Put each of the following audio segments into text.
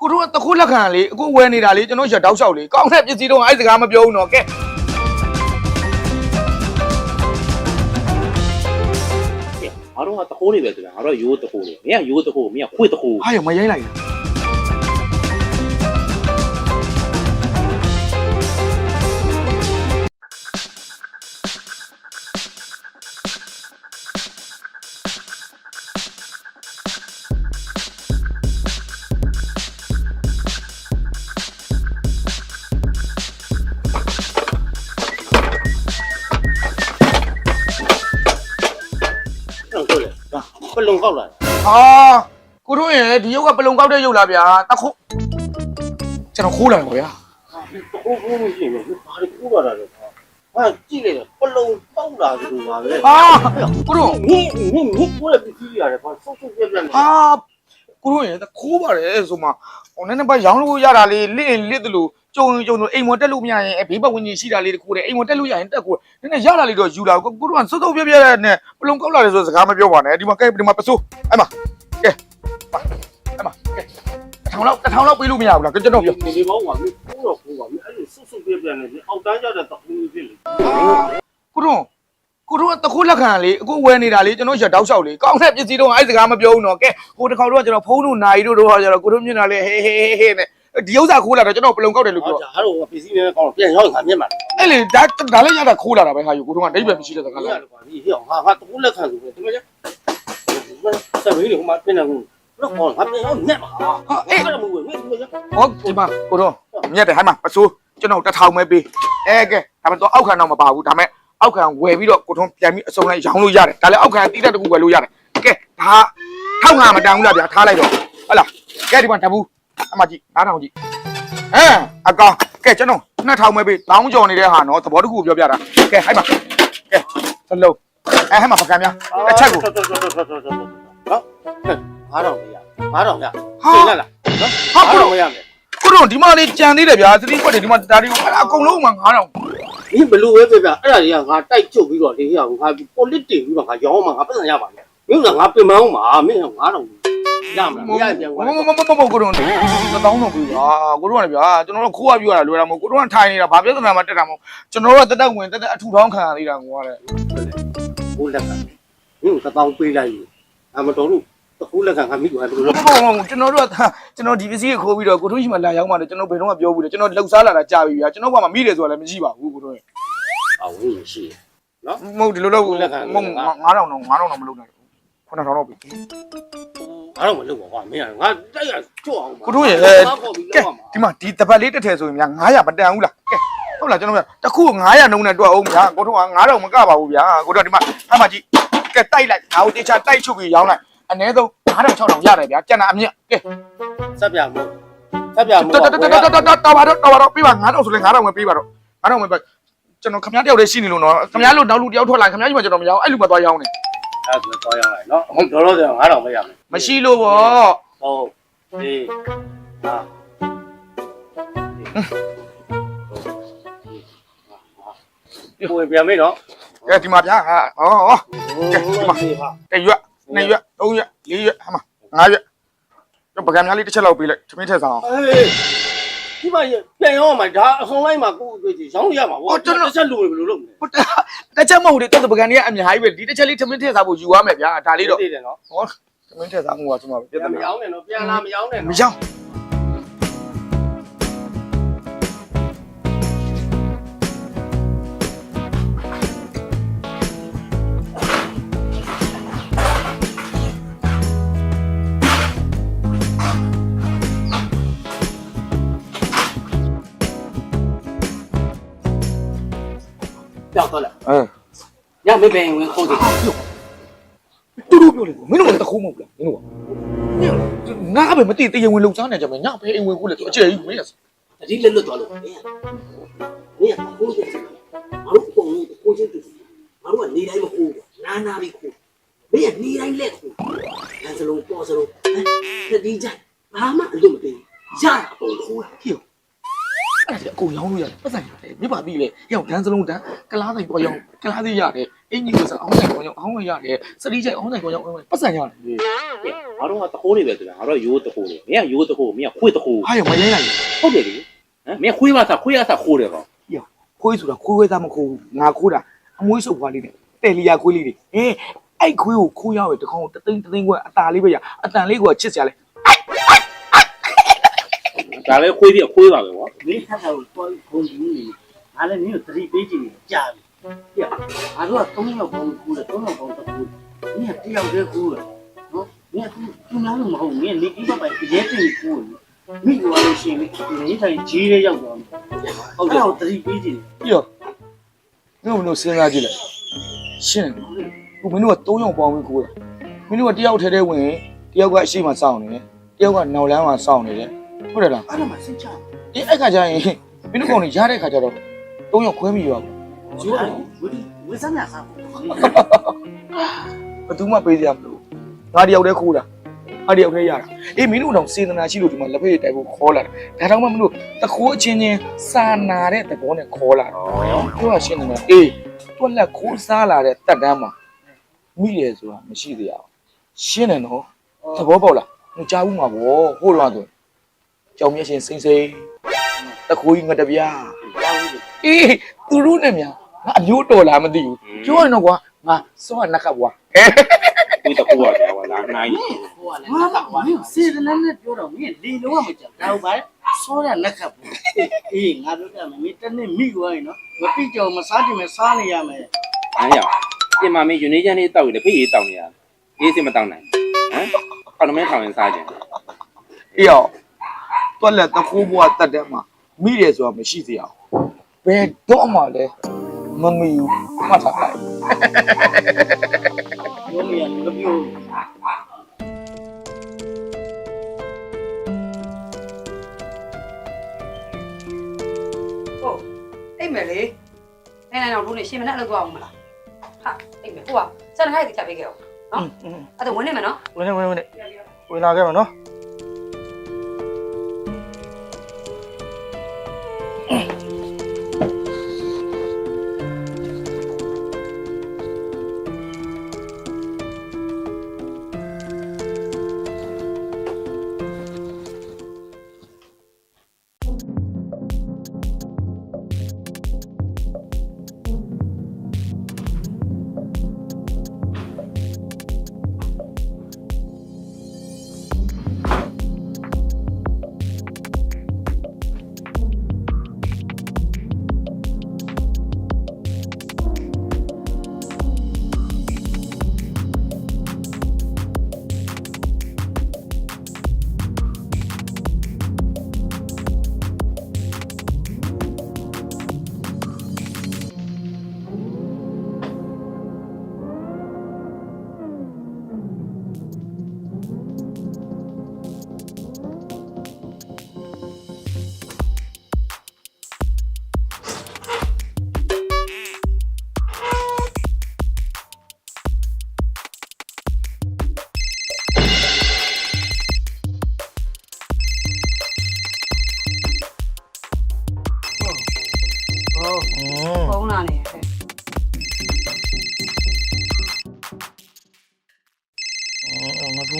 ကိုတို့ကတခုလက်ခံလေအခုဝယ်နေတာလေကျွန်တော်ရတောက်လျှောက်လေကောင်းတဲ့ပစ္စည်းတော့အဲ့စကားမပြောဘူးနော်ကဲငါတို့ကတခိုးနေပဲဆိုတာငါတို့ကရိုးတခိုးနေမင်းကရိုးတခိုးမင်းကခွေတခိုးဟာရမရိုင်းလိုက်ဘူး ပလုံကောက်လာဟာကိုတို့ရဲ့ဒီရုပ်ကပလုံကောက်တဲ့ရုပ်လားဗျာတခုကျွန်တော်ခိုးလာတယ်ဗျာတခိုးခိုးမရှိဘူးဘာလို့ခိုးလာတာလဲဟာကြည့်လိုက်ပလုံပေါက်လာတယ်ပါပဲဟာကိုတို့မင်းမင်းမင်းကိုလည်းပစ္စည်းရတယ်ဘာဆုပ်ဆုပ်ပြက်ပြက်နေဟာကိုတို့ရဲ့ခိုးပါတယ်ဆိုမှ ဟိုနည်းနည်းပါရောင်းလို့ရတာလေလင့်လစ်တယ်လို့ကြုံကြုံလို့အိမ်မတက်လို့မရရင်ဘေးပတ်ဝန်းကျင်ရှိတာလေးတခုတည်းအိမ်မတက်လို့ရရင်တက်ကိုနည်းနည်းရတာလေးတော့ယူလာကိုကိုတို့ကစုပ်စုပ်ပြပြနဲ့ပလုံကောက်လာတယ်ဆိုစကားမပြောပါနဲ့ဒီမှာကဲဒီမှာပစိုးအဲ့မှာကဲအဲ့မှာကဲတစ်ထောင်လောက်တစ်ထောင်လောက်ပေးလို့မရဘူးလားကျွန်တော်ပြောဒီဒီဘောင်းကမင်းခိုးတော့ခိုးပါမင်းအဲ့လိုဆုပ်ဆုပ်ပြက်ပြက်နေဒီအောက်တန်းကြတဲ့တခိုးဖြစ်လေကိုတို့ ကိုတို့ကတခုလက်ခံလေအခုဝယ်နေတာလေကျွန်တော်ရတောက်လျှောက်လေကောင်းတဲ့ပစ္စည်းတော့အဲ့စကားမပြောဘူးနော်ကဲဟိုတစ်ခေါက်တော့ကျွန်တော်ဖုန်းတို့နိုင်တို့တော့ကျတော့ကိုတို့မြင်တာလေဟေးဟေးဟေးနဲ့ဒီဥစ္စာခိုးလာတော့ကျွန်တော်ပလုံကောက်တယ်လို့ဟောပြောဒါအဲ့လိုပစ္စည်းနဲ့ကောင်းပြန်ရောက်ငါမျက်မှန်အဲ့လေဒါဒါလည်းရတာခိုးလာတာပဲဟာယူကိုတို့ကဒိဗ္ဗေမရှိတဲ့စကားငါလားလည်းပါဒီဟေ့ငါငါတခိုးလက်ခံလို့ဒီမှာကျဆက်ပြီးဟိုမှာပြင်နေဘူးတော့ဟောငါပြန်ရောက်မျက်မှာဟာအေးအဲ့ဒါမဟုတ်ဘူးမင်းဒီမှာဟောဒီမှာကိုတို့မြက်တယ်ဟဲ့မှာပစိုးကျွန်တော်တစ်ထောင်ပဲပေးအဲကဲဒါပေမဲ့တော့အောက်ခံတော့မပါဘူးဒါပေမဲ့ အောက်ခံဝယ်ပြီးတော့ကိုထုံးပြန်ပြီးအစုံလိုက်ရောင်းလို့ရတယ်ဒါလည်းအောက်ခံတီးတဲ့တကူဝယ်လို့ရတယ်ကဲဒါထောက်ငါမတန်ဘူးလားဗျာထားလိုက်တော့ဟုတ်လားကဲဒီမှာတဘူးအမကြီးနားထောင်ကြည့်အဲအကောင်ကဲကျွန်တော်နှစ်ထောင်ပဲပေးတောင်းကြော်နေတဲ့ဟာနော်သဘောတခုပြောပြတာကဲဟဲ့မှာကဲသလုံးအဲဟဲ့မှာပကံများတစ်ချက်ကိုနော်ငါတော့မရငါတော့ရဟာသိလားလားနော်ဟာကိုငါတို့တော့မရမယ်ကိုတို့ဒီမှာလေးကြံသေးတယ်ဗျာသတိကွက်တွေဒီမှာဒါတွေကိုအဲ့ဒါအကုန်လုံးမှ9000 ဒီဘလူးပဲပြပြအဲ့ဒါတွေကငါတိုက်ချုပ်ပြီးတော့လေဟေ့ငါပိုလစ်တင်ပြီးတော့ငါရောင်းမှာငါပတ်စံရပါမယ်မင်းကငါပြင်မအောင်ပါမင်းကငါတော့ရမလားမရပြန်ကွာမမမမမကိုတို့တောင်းတော့ပြီဟာကိုတို့ကလည်းဗျာကျွန်တော်တို့ခိုးရပြရတာလွယ်တာမဟုတ်ကိုတို့ကထိုင်နေတာဘာပြဿနာမှတက်တာမဟုတ်ကျွန်တော်တို့ကတက်တက်ဝင်တက်တက်အထူထောင်းခံရသေးတာကွာတဲ့ဘိုးလက်ကမင်းကတောင်းပေးလိုက်အမတော်လို့ တခုလက်ကငါမိကွာဘယ်လိုဘလဲုံဘုံကျွန်တော်တို့ကကျွန်တော်ဒီပစ္စည်းကိုခိုးပြီးတော့ကိုတို့ရှိမှလာရောက်မှတော့ကျွန်တော်ဘယ်တော့မှပြောဘူးလေကျွန်တော်လှုပ်ရှားလာတာကြာပြီဗျာကျွန်တော်ကမှမိတယ်ဆိုတာလည်းမရှိပါဘူးကိုတို့ရဲ့အဝင်းရှိနော်မဟုတ်ဒီလိုလို့မဟုတ်9000တော့9000တော့မလုပ်နိုင်ဘူး9000တော့ပြီငါတော့မလုပ်ပါကွာမင်းကငါတိုက်ရကြော့အောင်ကိုတို့ရဲ့ကဲကဲဒီမှာဒီတပတ်လေးတစ်ထည်ဆိုရင်များ900မတန်ဘူးလားကဲဟုတ်လားကျွန်တော်ပြောတခု900နှုန်းနဲ့တွက်အောင်ဗျာကိုတို့က9000မကပါဘူးဗျာကိုတို့ကဒီမှာအမှကြီးကဲတိုက်လိုက်ဒါကိုတေချာတိုက်ချုပ်ပြီးရောင်းလိုက် အနည်းဆုံး9000 6000ရတယ်ဗျာကျန်တာအမြင့်ကဲဆက်ပြမို့ဆက်ပြမို့တော်တော်တော်တော်တော်တော်ပါတော့တော်ပါတော့ပြပါ9000ဆိုလဲ9000ပဲပြပါတော့9000ပဲပြကျွန်တော်ခမည်းတယောက်လေးရှိနေလို့နော်ခမည်းလို့နောက်လူတယောက်ထွက်လာခမည်းကြီးမှကျွန်တော်မရောအဲ့လူမှသွားရောင်းနေအဲ့ဒါတော့ရောက်လိုက်နော်ဟုတ်တော်တော်တယ်ငါတော့မရမယ်မရှိလို့ဗောဟုတ်ဒီဟာကိုပြန်မေးနော်ကဲဒီမှာဗျာဟောဟောဟာတရွက်နှစ်ရွက် သုံးရွက်လေးရွက်ဟမှာငါးရွက်ကျွန်တော်ပကံများလေးတစ်ချက်လောက်ပေးလိုက်သမင်းထက်ဆောင်အေးဒီမှာပြန်ရောမှာဒါအဆုံးလိုက်မှာကိုယ်တွေ့ရောင်းရမှာဗောတစ်ချက်လူဘယ်လိုလုပ်မလဲဟုတ်တယ်တစ်ချက်မဟုတ်ဘူးတော်ပကံကြီးကအများကြီးပဲဒီတစ်ချက်လေးသမင်းထက်စားဖို့ယူရမယ်ဗျာဒါလေးတော့သိတယ်နော်ဟောသမင်းထက်စားမှုကကျွန်တော်ပြပြန်ဿမနာရောင်းနဲ့နော်ပြန်လာမရောင်းနဲ့မနော်ရောင်း ပြောက်တော့လားအဲရမပင်ဝင်ခိုးတယ်တူတူပြောလေမင်းတို့ကတခုမဟုတ်လားမင်းတို့ကငါပဲမသိတရားဝင်လုံစားနေကြမယ်ညဖေးအိမ်ဝင်ကိုလေအကျယ်ကြီးမင်းတတိလက်လွတ်သွားလို့မင်းမင်းခိုးတယ်ငါတို့ပုံလို့ခိုးချင်းတူငါတို့ကနေတိုင်းမခိုးဘူးနာနာပြီးခိုးမင်းကနေတိုင်းလက်ခိုးလမ်းစလုံးပေါ်စလုံးတတိကြဘာမှအလုပ်မသိရတာပုံခိုးတာဟို အဲ့ဒါကိုရောင်းလို့ရတယ်ပတ်စံရတယ်မြပါပြီလေရောင်းဒန်းစလုံးဒန်းကလားဆိုင်ပေါ်ရောင်းကလားဆိုင်ရတယ်အင်ကြီးကိုစားအောင်းဆိုင်ပေါ်ရောင်းအောင်းဆိုင်ရတယ်စတိချိုက်အောင်းဆိုင်ပေါ်ရောင်းအောင်းဆိုင်ပတ်စံရတယ်ငါတို့ကတခိုးတွေပဲဆိုတာငါတို့ရိုးတခိုးတွေမင်းကရိုးတခိုးမင်းကခွေးတခိုးအားရမရရဟုတ်တယ်လေဟမ်မင်းခွေးပါစားခွေးရစားခိုးတယ်ကောင်ခွေးဆိုတာခွေးဝဲသားမခိုးငါခိုးတာအမွှေးစုပ်ခွားလေးနဲ့တယ်လီယာခွေးလေးတွေဟင်းအဲ့ခွေးကိုခိုးရရတကောင်တသိန်းတသိန်းခွဲအตาလေးပဲရအတန်လေးကိုချစ်စရာလဲ ဒါလည်းခွေးပြီးအခွေးပါပဲကွာမင်းဆက်တာကိုတော့ဂုံကြီးနေငါလည်းမင်းကိုသတိပေးကြည့်နေကြာပြီပြငါတို့ကသုံးယောက်ပေါင်းကူးတယ်သုံးယောက်ပေါင်းတကူမင်းကတယောက်တည်းကူးတယ်နော်မင်းကသူများလို့မဟုတ်မင်းနေပြီးတော့ပဲရဲတင်ကူးတယ်မိကွာလို့ရှိရင်နေထိုင်ကြီးရဲရောက်သွားတယ်ဟုတ်တယ်သတိပေးကြည့်ပြီးတော့မင်းတို့မလို့စဉ်းစားကြည့်လိုက်ရှင်းကိုမင်းတို့ကသုံးယောက်ပေါင်းပြီးကူးတယ်မင်းတို့ကတယောက်ထဲထဲဝင်တယောက်ကအရှိမစောင့်နေတယ်တယောက်ကနောက်လမ်းမှာစောင့်နေတယ် ဟုတ်တယ်လားအဲ့ဒါမှစင်ချာအေးအဲ့ခါကျရင်မင်းတို့ကောင်တွေရတဲ့ခါကျတော့၃ရောက်ခွဲမိရောဘူးဂျိုးတယ်ဝေးစမ်းရစားဘသူမှပေးစရာမလိုငါတယောက်တည်းခိုးတာငါတယောက်တည်းရတာအေးမင်းတို့တော့စေတနာရှိလို့ဒီမှာလက်ဖက်ရည်တိုက်ဖို့ခေါ်လာတာဒါတော့မှမလို့တခိုးအချင်းချင်းစာနာတဲ့သဘောနဲ့ခေါ်လာတာဟုတ်ရောရှင်းနေမှာအေးတွက်လက်ခိုးစားလာတဲ့တက်တန်းမှာမိတယ်ဆိုတာမရှိသေးရအောင်ရှင်းတယ်နော်သဘောပေါက်လားမကြောက်ဘူးမှာဗောဟိုတော့ဆို ကြောင်မျက်ရှင်စိမ့်စိမ့်တခိုးကြီးငတပြားအေးသူတို့နဲ့များငါအမျိုးတော်လားမသိဘူးပြောရင်တော့ကွာငါစောကနက်ကကွာဒီတကူကကွာလာနိုင်ဟိုကလည်းငါကကွာစေတနာနဲ့ပြောတော့မင်းလေလုံးဝမကြောက်ဒါဟုတ်ပါလေစောရနက်ကဘူးအေးငါတို့ကမင်းတနေ့မိသွားရင်နော်မပြကြောင်မစားကြည့်မစားနေရမယ်အားရပြင်မာမင်းယူနေချမ်းလေးတောက်ရတယ်ဖိရေးတောက်နေရတယ်ရေးစစ်မတောက်နိုင်ဟမ်အော်မင်းထောင်ရင်စားကြတယ်အေးရော တွက်လက်တကိုးဘွားတက်တဲ့မှာမိတယ်ဆိုတာမရှိစရာဘယ်တော့မှလည်းမမီဘူးမှတ်ထားလိုက်ရုံးရမပြောဟုတ်အိမ်မယ်လေနိုင်နိုင်တော့တို့နေရှင်မနဲ့အလုပ်သွားအောင်မလားဟာအိမ်မယ်ဟိုကစံခိုင်းတိချပေးခဲ့အောင်နော်အဲ့တော့ဝင်နေမယ်နော်ဝင်နေဝင်နေဝင်လာခဲ့မှာနော်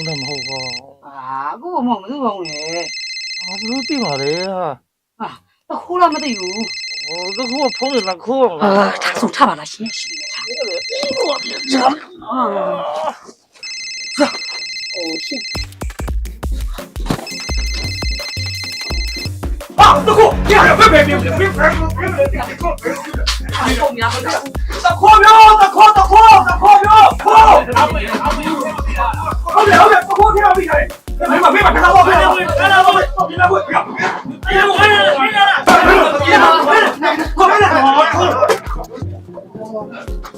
놈 하고 아, 그거 뭐 무슨 거네. 아무리 말이야 아, 나 호라마다 유. 어그 그거 보면 나 그거 아, 장송 참아라 시네 시. 아, 아, 너고, 야, 왜, 왜, 왜, 왜, 왜, 왜, 왜, 왜, 왜, 왜, 왜, 왜, 장송이야. 나 코면, 나 코, 나 코, 나 코면, 아무, 아무 이유 없어. ဟုတ်တယ်ဟုတ်တယ်ပခိုးထည့်အောင်ပြီးထားတယ်မင်းမမင်းမတကားပါဘူးတကားပါဘူးတကားပါဘူးမင်းမကိုပြောမင်းမကိုပြောမင်းလာခေါ်မလာခေါ်မလာ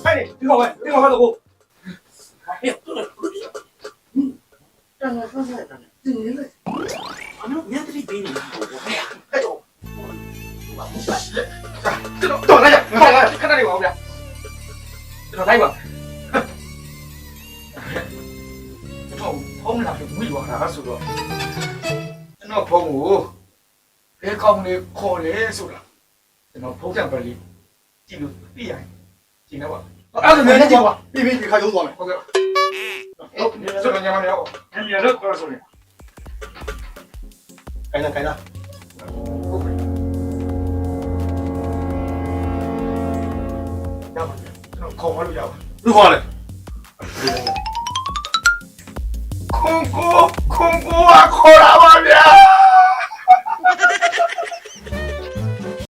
ဟဲ့ဒီကောင်ပဲဒီကောင်ကတော့ဟဲ့တူတယ်တန်ခါဆက်တယ်တင်းနေလေအမေမြန်တရီပေးနေဟဲ့အဲ့တော့ကျွန်တော်တော့လိုက်ပါခဏလေးပါဦးဗျာကျွန်တော်လိုက်ပါ တော့ဖုန်းလာပြီးမိသွားတာဆိုတော့ကျွန်တော်ဖုန်းကိုဘယ်ကောင်နေခေါ်လဲဆိုတာကျွန်တော်ဖုန်းတံပါလေးကြည့်လို့သိရတယ်ကျင်းတော့ပါအဲ့ဒါလည်းကြည့်ပါပြီးပြီးဒီခါရုံးသွားမယ်ဟုတ်ကဲ့ဟုတ်ဆိုတော့ညမနေအောင်ခင်ဗျာလို့ခေါ်ဆိုရင်ခိုင်းလားခိုင်းလားရပါကျွန်တော်ခေါ်မလို့ရပါဘူးခေါ်လဲ 쿵꾸 쿵꾸와 코라마냐